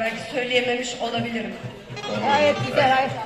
Belki söyleyememiş olabilirim. Gayet güzel.